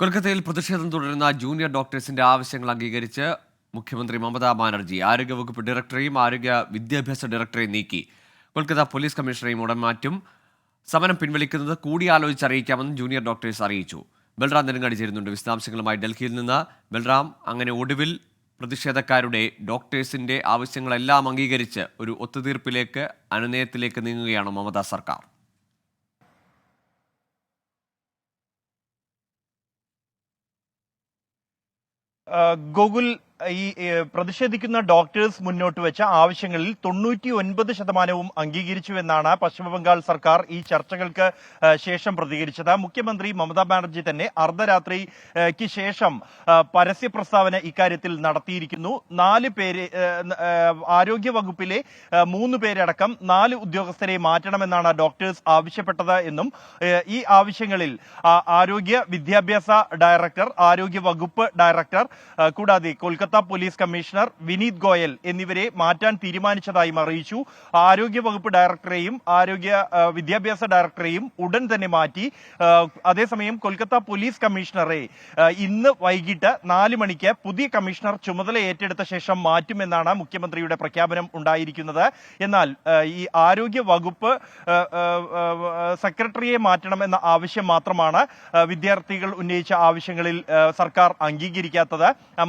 കൊൽക്കത്തയിൽ പ്രതിഷേധം തുടരുന്ന ജൂനിയർ ഡോക്ടേഴ്സിന്റെ ആവശ്യങ്ങൾ അംഗീകരിച്ച് മുഖ്യമന്ത്രി മമതാ ബാനർജി ആരോഗ്യവകുപ്പ് ഡയറക്ടറെയും ആരോഗ്യ വിദ്യാഭ്യാസ ഡയറക്ടറെയും നീക്കി. കൊൽക്കത്ത പോലീസ് കമ്മീഷണറെയും ഉടൻ മാറ്റും സമരം പിൻവലിക്കുന്നത് കൂടിയാലോചിച്ച് അറിയിക്കാമെന്ന് ജൂനിയർ ഡോക്ടേഴ്സ് അറിയിച്ചു. ബൽറാം നെടുങ്ങാടി ചേരുന്നുണ്ട്. വിശദാംശങ്ങളുമായി ഡൽഹിയിൽ നിന്ന് ബൽറാം അങ്ങനെ ഒടുവിൽ പ്രതിഷേധക്കാരുടെ ഡോക്ടേഴ്സിന്റെ ആവശ്യങ്ങളെല്ലാം അംഗീകരിച്ച് ഒരു ഒത്തുതീർപ്പിലേക്ക് അനുനയത്തിലേക്ക് നീങ്ങുകയാണ് മമതാ സർക്കാർ. गूगल ഈ പ്രതിഷേധിക്കുന്ന ഡോക്ടേഴ്സ് മുന്നോട്ട് വെച്ച ആവശ്യങ്ങളിൽ തൊണ്ണൂറ്റി ഒൻപത് ശതമാനവും അംഗീകരിച്ചുവെന്നാണ് പശ്ചിമബംഗാൾ സർക്കാർ ഈ ചർച്ചകൾക്ക് ശേഷം പ്രതികരിച്ചത്. മുഖ്യമന്ത്രി മമതാ ബാനർജി തന്നെ അർദ്ധരാത്രിക്ക് ശേഷം പരസ്യ പ്രസ്താവന ഇക്കാര്യത്തിൽ നടത്തിയിരിക്കുന്നു. നാല് പേര് ആരോഗ്യ വകുപ്പിലെ മൂന്ന് പേരടക്കം നാല് ഉദ്യോഗസ്ഥരെ മാറ്റണമെന്നാണ് ഡോക്ടേഴ്സ് ആവശ്യപ്പെട്ടത് എന്നും ഈ ആവശ്യങ്ങളിൽ ആരോഗ്യ വിദ്യാഭ്യാസ ഡയറക്ടർ ആരോഗ്യ വകുപ്പ് ഡയറക്ടർ കൂടാതെ കൊൽക്കത്ത പോലീസ് കമ്മീഷണർ വിനീത് ഗോയൽ എന്നിവരെ മാറ്റാൻ തീരുമാനിച്ചതായും അറിയിച്ചു. ആരോഗ്യ വകുപ്പ് ഡയറക്ടറെയും ആരോഗ്യ വിദ്യാഭ്യാസ ഡയറക്ടറെയും ഉടൻ തന്നെ മാറ്റി. അതേസമയം കൊൽക്കത്ത പോലീസ് കമ്മീഷണറെ ഇന്ന് വൈകിട്ട് നാല് മണിക്ക് പുതിയ കമ്മീഷണർ ചുമതല ഏറ്റെടുത്ത ശേഷം മാറ്റുമെന്നാണ് മുഖ്യമന്ത്രിയുടെ പ്രഖ്യാപനം ഉണ്ടായിരിക്കുന്നത്. എന്നാൽ ഈ ആരോഗ്യ വകുപ്പ് സെക്രട്ടറിയെ മാറ്റണം എന്ന ആവശ്യം മാത്രമാണ് വിദ്യാർത്ഥികൾ ഉന്നയിച്ച ആവശ്യങ്ങളിൽ സർക്കാർ അംഗീകരിക്കാത്തത്. ആ,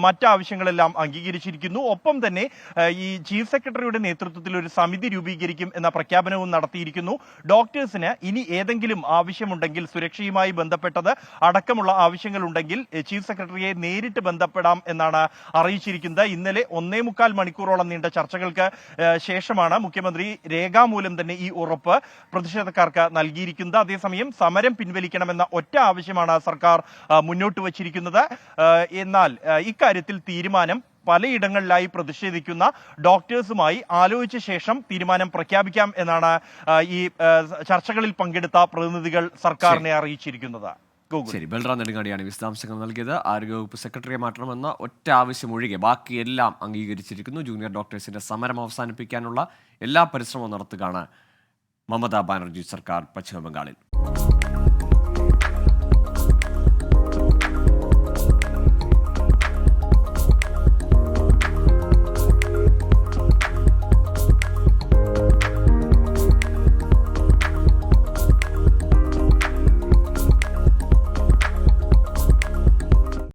മറ്റാവശ്യങ്ങളെല്ലാം അംഗീകരിച്ചിരിക്കുന്നു. ഒപ്പം തന്നെ ഈ ചീഫ് സെക്രട്ടറിയുടെ നേതൃത്വത്തിൽ ഒരു സമിതി രൂപീകരിക്കും എന്ന പ്രഖ്യാപനവും നടത്തിയിരിക്കുന്നു. ഡോക്ടേഴ്സിന് ഇനി ഏതെങ്കിലും ആവശ്യമുണ്ടെങ്കിൽ സുരക്ഷയുമായി ബന്ധപ്പെട്ടത് അടക്കമുള്ള ആവശ്യങ്ങൾ ഉണ്ടെങ്കിൽ ചീഫ് സെക്രട്ടറിയെ നേരിട്ട് ബന്ധപ്പെടാം എന്നാണ് അറിയിച്ചിരിക്കുന്നത്. ഇന്നലെ ഒന്നേ മുക്കാൽ മണിക്കൂറോളം നീണ്ട ചർച്ചകൾക്ക് ശേഷമാണ് മുഖ്യമന്ത്രി രേഖാമൂലം തന്നെ ഈ ഉറപ്പ് പ്രതിഷേധക്കാർക്ക് നൽകിയിരിക്കുന്നത്. അതേസമയം സമരം പിൻവലിക്കണമെന്ന ഒറ്റ ആവശ്യമാണ് സർക്കാർ മുന്നോട്ട് വച്ചിരിക്കുന്നത്. എന്നാൽ ഇക്കാര്യത്തിൽ തീരുമാനം പലയിടങ്ങളിലായി പ്രതിഷേധിക്കുന്ന ഡോക്ടേഴ്സുമായി ആലോചിച്ച ശേഷം തീരുമാനം പ്രഖ്യാപിക്കാം എന്നാണ് ഈ ചർച്ചകളിൽ പങ്കെടുത്ത പ്രതിനിധികൾ സർക്കാരിനെ അറിയിച്ചിരിക്കുന്നത്. ശരി ബൽറാം നെടുങ്ങാടിയാണ് വിശദാംശങ്ങൾ നൽകിയത്. ആരോഗ്യവകുപ്പ് സെക്രട്ടറിയെ മാറ്റണമെന്ന ഒറ്റ ആവശ്യം ഒഴികെ ബാക്കിയെല്ലാം അംഗീകരിച്ചിരിക്കുന്നു. ജൂനിയർ ഡോക്ടേഴ്സിന്റെ സമരം അവസാനിപ്പിക്കാനുള്ള എല്ലാ പരിശ്രമവും നടത്തുകയാണ് മമതാ ബാനർജി സർക്കാർ പശ്ചിമ ബംഗാളിൽ